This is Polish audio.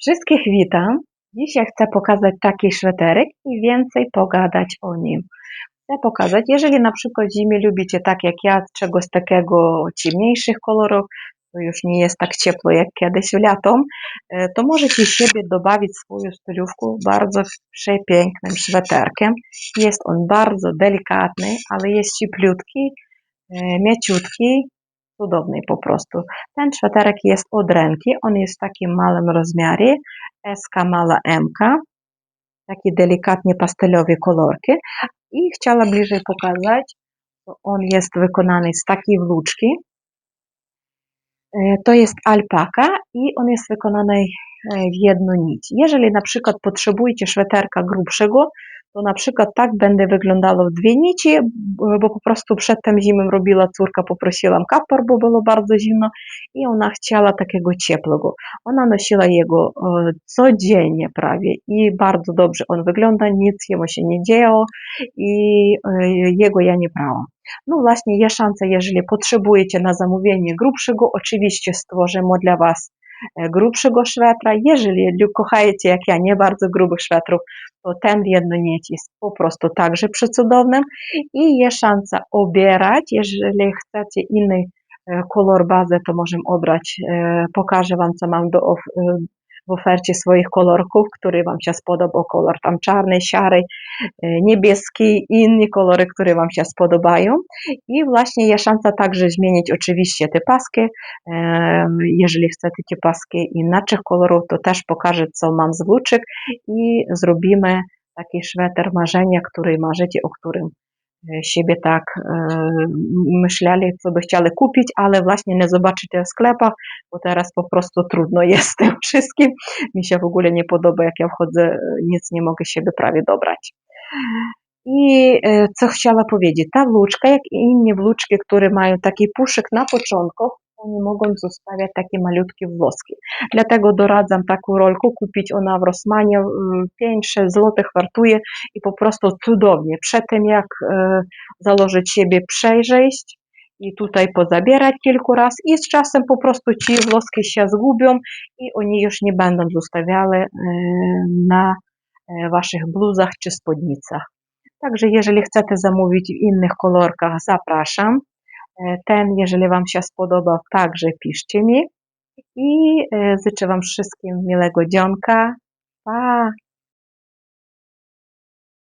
Wszystkich witam. Dzisiaj chcę pokazać taki szweterek i więcej pogadać o nim. Chcę pokazać, jeżeli na przykład zimie lubicie tak jak ja, czegoś takiego ciemniejszych kolorów, to już nie jest tak ciepło jak kiedyś latem, e, to możecie siebie dobawić swoją stylówkę bardzo przepięknym szweterkiem. Jest on bardzo delikatny, ale jest cieplutki, e, mięciutki, cudowny po prostu. Ten sweterek jest od ręki, on jest w takim małym rozmiarze, SK mala MK, takie delikatnie pastelowe kolorki i chciała bliżej pokazać, on jest wykonany z takiej włóczki. To jest alpaka i on jest wykonany w jedną nić. Jeżeli na przykład potrzebujecie sweterka grubszego, to na przykład tak będę wyglądało w dwie nici, bo po prostu przedtem zimą robiła córka, poprosiłam kapor, bo było bardzo zimno i ona chciała takiego ciepłego. Ona nosiła jego codziennie prawie i bardzo dobrze on wygląda, nic jemu się nie działo i jego ja nie brałam. No właśnie, jest szansa, jeżeli potrzebujecie na zamówienie grubszego, oczywiście stworzymy dla Was grubszego szwetra. Jeżeli kochacie, jak ja, nie bardzo grubych szwetrów, to ten jednonieć jest po prostu także przecudownym i jest szansa obierać. Jeżeli chcecie inny kolor bazę, to możemy obrać. Pokażę Wam, co mam do, w ofercie swoich kolorków, który Wam się spodobał, kolor tam czarny, szary, niebieski i inne kolory, które Wam się spodobają. I właśnie jest szansa także zmienić oczywiście te paski. Jeżeli chcecie te paski inaczych kolorów, to też pokażę, co mam z włóczek i zrobimy taki szweter marzenia, który marzycie, o którym siebie tak myśleli, co by chcieli kupić, ale właśnie nie zobaczycie w sklepach, bo teraz po prostu trudno jest tym wszystkim. Mi się w ogóle nie podoba, jak ja wchodzę, nic nie mogę siebie prawie dobrać. I co chciała powiedzieć, ta włóczka, jak i inne włóczki, które mają taki puszek na początku, oni mogą zostawiać takie malutkie włoski. Dlatego doradzam taką rolkę kupić, ona w Rosmanie 5-6 zł wartuje i po prostu cudownie. Przed tym jak założyć siebie przejrzeć i tutaj pozabierać kilku raz i z czasem po prostu ci włoski się zgubią i oni już nie będą zostawiały na waszych bluzach czy spódnicach. Także jeżeli chcecie zamówić w innych kolorkach, zapraszam. Ten, jeżeli Wam się spodobał, także piszcie mi. I życzę Wam wszystkim miłego dzionka. Pa!